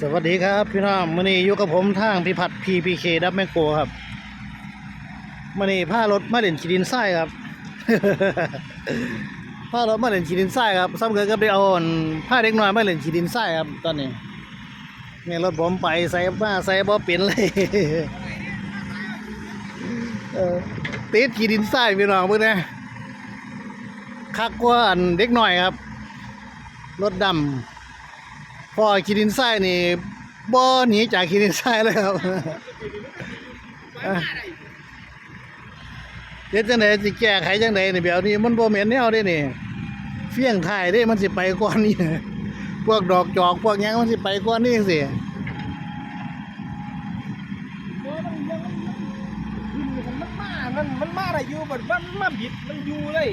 สวัสดีครับพี่น้องมื่อนี้อยู่กับผมทางพิพัฒน์พีพีเคดับแมโกครับมื่อนี้พารถมาเล่นขีดินทรายครับพารถมาเล่นขีดินทรายครับซ้ำเกิดกับได้เอาอันผ้าเด็กน้อยมาเล่นขีดินทรายครับ ตอนนี้เนี่ยรถผมไปใส่มาใส่บ่เป็นเลยเติดขีดินทรายพี่น้องเพื่อนนะคักกว่าอันเด็กหน้อยครับ รถดำ พอขีดินทรายนี่บ่หนีจากขีดินทรายเลยครับอะเฮ็ดจังไดสิแก้ไขจังไดนี่แบบนี้มันบ่แม่นแนวเด้นี่เฟี้ยงท้ายเด้มันสิไปก่อนนี่พวกดอกจอกพวกหยังมันสิไปก่อนนี่จังซี่มันมามันมันมาอะไรอยู่แบบมันมาบิดมันอยู่เลย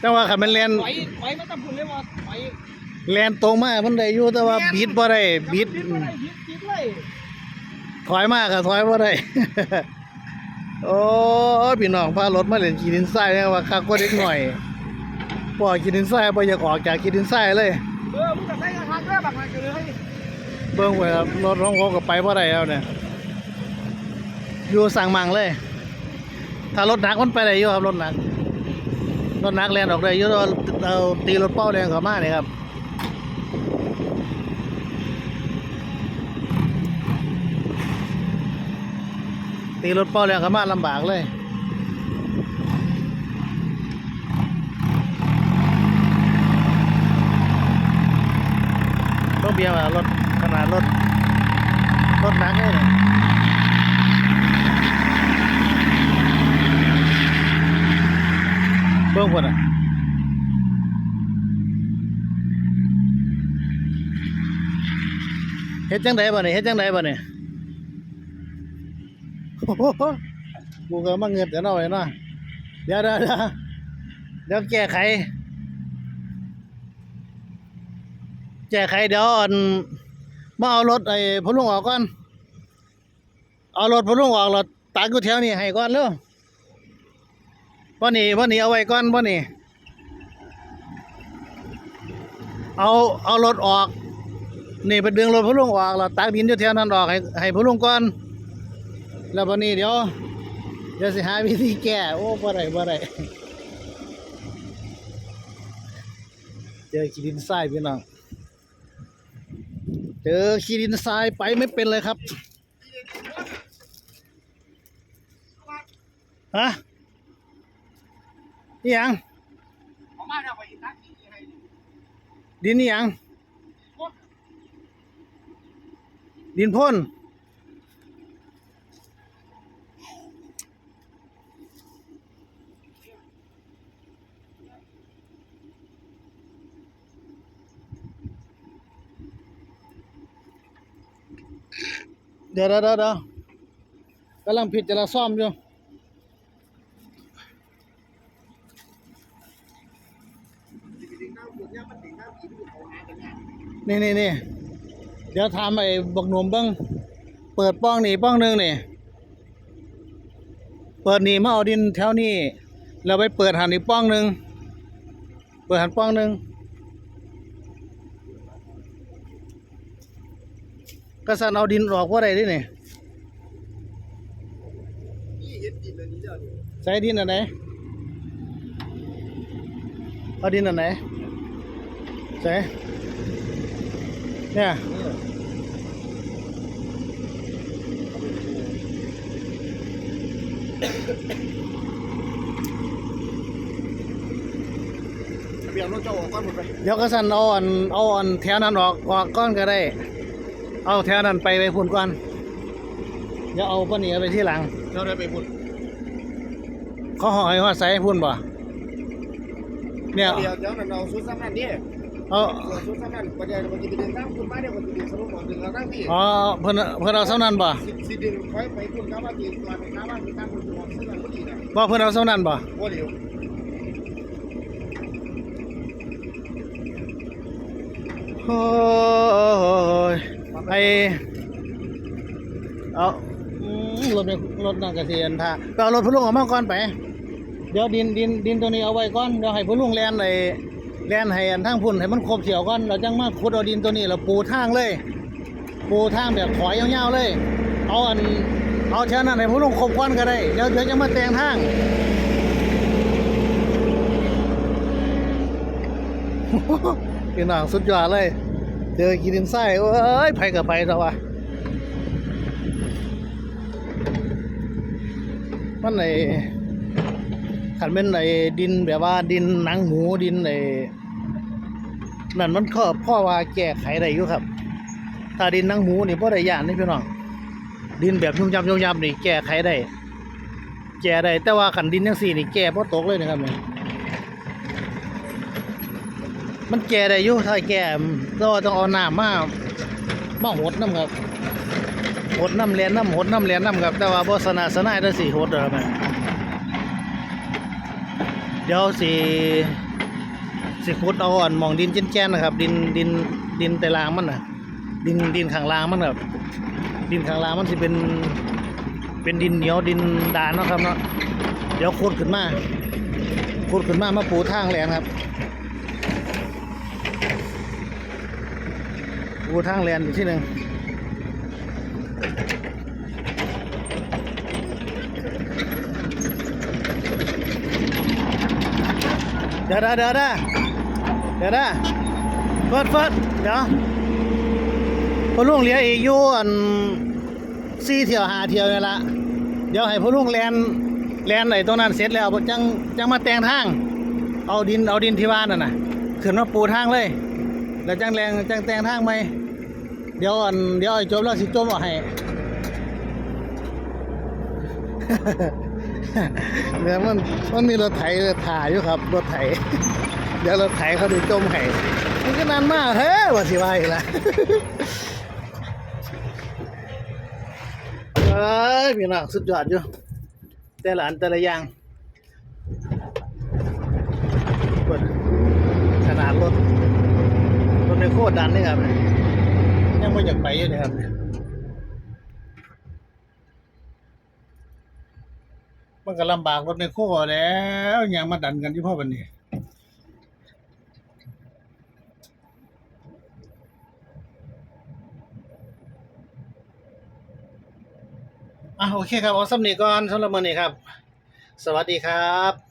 แต่ว่าคันมันแล่นถอยถอยไม่ต้องพูดเลยว่าถอย แล่นตรงมามันได้อยู่แต่ว่าบิดบ่ได้บิดบิดอะไรบิดบิดเลยถอยมากก็ถอยบ่ได้ โอ้ยพี่น้องพารถมาเล่นขีดินทรายเนี่ยว่าคักกว่าเด็กหน่อยปล่อยขีดินทรายบ่อยากออกจากขีดินทรายเลยเออมึงจะใช้กระทะแค่บักอะไรกันเลยเบิ่งไว้ครับรถร้องโคก็ไปบ่ได้แล้วเนี่ยอยู่สั่งมังเลย ถ้ารถหนักมันไปได้อยู่ครับรถหนักรถหนักแล่นออกได้อยู่เราเราตีรถเป้าแรงเข้ามาเนี่ยครับ ตีรถเป้าแรงเข้ามาลำบากเลยต้องเบียร์ว่ารถขนาดรถ รถหนักเลยเนี่ยเบิ่งพุ่นอะเฮ็ดจังไดบ่เนี่ยเฮ็ดจังไดบ่เนี่ยโอ้โห กูก็มาเงิดเดี๋ยวหน่อยนะเดี๋ยวเดี๋ยวเดี๋ยวแก้ไขแก้ไขเดี๋ยวอันมาเอารถไอ้พลุงออกก่อน เอารถพลุงออกรถตากอยู่แถวนี้ให้ก่อนเร็วบ่นี่บ่นี่เอาไว้ก่อนบ่นี่เอาเอารถออก นี่ไปดึงรถพลุงออกแล้วตากดินอยู่แถวนั้นออกให้ให้พลุงก่อน แล้วบ่นี้เดี๋ยว เดี๋ยวสิหาวิธีแก้โอ้บ่ได้บ่ได้เจอขี้ดินทรายพี่น้องเจอขี้ดินทรายไปไม่เป็นเลยครับฮะนี่ยังดินนี่ยังดินพ่น เดี๋ยวเดี๋ยวเดี๋ยวกำลังผิดจะละซ่อมอยู่นี่นี่นี่เดี๋ยวทำไอ้บกหนุ่มเบิ้งเปิดป้องนี่ป้องหนึ่งนี่ เปิดนี่มาเอาดินแถวนี้แล้วไปเปิดหันอีกป้องหนึ่งเปิดหันป้องหนึ่ง ก็สันเอาดินออกว่าไรดินี่นี่เห็นดินเลยนี่เด้อใส่ดินอันไหนเอาดินอันไหนใส่เนี่ยเบี่ยงรถเจ้าออกก่อนหมดไปเดี๋ยวก็สันเอาอันเอาอันแถวนั้นออกออกก้อนก็ได้ เอาแถวนั้นไปไปพุ่นก่อนเดี๋ยวเอาปนนี้เอาไปที่หลังเราได้ไปพุ่นเขาห่อยหอดใส่พุ่นบ่เนี่ยเดี๋ยวเดี๋ยวนั่นเอาชุดซ้ำนั่นนี่เอาส่วนชุดซ้ำนั่นประเดี๋ยวมันจะไปดึงน้ำคุณป้าเดี๋ยวมันจะดึงสรุปของดึงเราตั้งพี่อ๋อเพิ่นเพิ่นเอาเท่านั้นบ่สิสิดึงไว้ไปคุณครับว่าตีตัวไปครับว่าตีตั้งคุณตัวซึ่งมันก็ดีนะบ่เพิ่นเอาเท่านั้นบ่ว่าเดี๋ยวโอ้ยไอเอารถรถนั่งกระเทียนท่าไปเอารถพุ่ลุงออกมาก่อนไป เดี๋ยวดินดินดินตัวนี้เอาไว้ก่อนเดี๋ยวให้พุ่ลุงแลนไอ้แลนให้อันทางพุ่นให้มันครบเที่ยวก่อนเราจังมาขุดเอาดินตัวนี้แล้วปูทางเลย ปูทางแบบขอยยาวๆเลย เอาอันเอาเท่านั้นให้ผู้ลงครบก่อนก็ได้เดี๋ยวเดี๋ยวจะมาแต่งทางพี่น้องสุดยอดเลย เจอกินดินไส้เอ้ยไปกับไปแล้ววะมันไอขันเป็นไอดินแบบว่าดินหนังหมูดินไอนั่นมันก็พ่อว่าแก้ไขได้อยู่ครับ ถ้าดินหนังหมูนี่พ่อได้ยานนี่พี่น้องดินแบบยุ่มยำยุ่มยำนี่แก้ไขได้แก้ได้แต่ว่าขันดินยังสี่นี่แก้พ่ตกเลยนะครับเนี่ย มันแก่ได้อยู่ถ้าแก่ก็ต้องเอาน้ำมามาหดน้ำครับหดน้ำเลียนน้ำหดน้ำเลียนน้ำครับ แต่ว่าบ่สนาสนายได้สิหดเด้อแม่เดี๋ยวสิสิขุดเอาอ่อนมองดินแจ้นๆนะครับ ดินดินดินแต่ลางมันนะดินดินข้างล่างมันครับดินข้างล่างมันสิเป็นเป็นดินเหนียวดินดานนะครับเนาะเดี๋ยวขุดขึ้นมาขุดขึ้นมามาปูทางแหลนครับ กูทางแลนอยู่ที่หนึ่งเดี๋ยวเดี๋ยวเดี๋ยวเดี๋ยวเดี๋ยวเดี๋ยวเฟิร์ดเฟิร์ดเดี๋ยวพอลุงเลี้ยอีกอยู่อันสี่เที่ยวหาเที่ยวนี่ละเดี๋ยวให้พอลุงแลนแลนไหนตรงนั้นเสร็จแล้วจังจังมาแต่งทาง เอาดินเอาดินที่บ้านน่ะนะขึ้นมาปูทางเลย แล้วจังแรงจังแต่งทางไหม เดี๋ยวอันเดี๋ยวไอ้จบแล้วสิจบเอาให้เดี๋ยวมันมันมีรถไถถ่ายอยู่ครับรถไถ เดี๋ยวรถไถเขาดูจมให้มันก็นานมากเฮ้ยว่าสิว่าอีกละเอ้ยพี่น้องสุดยอดอยู่แต่ละอันแต่ละอย่างเปิดขนาดรถรถในโคตรดันเลยครับ ไม่อยากไปอยู่เลยครับมันก็ลำบากรถในโคแล้วยังมาดันกันที่พ่อวันนี้อะโอเคครับเอาสำนีก่อนสำหรับมือนี้ครับ สวัสดีครับ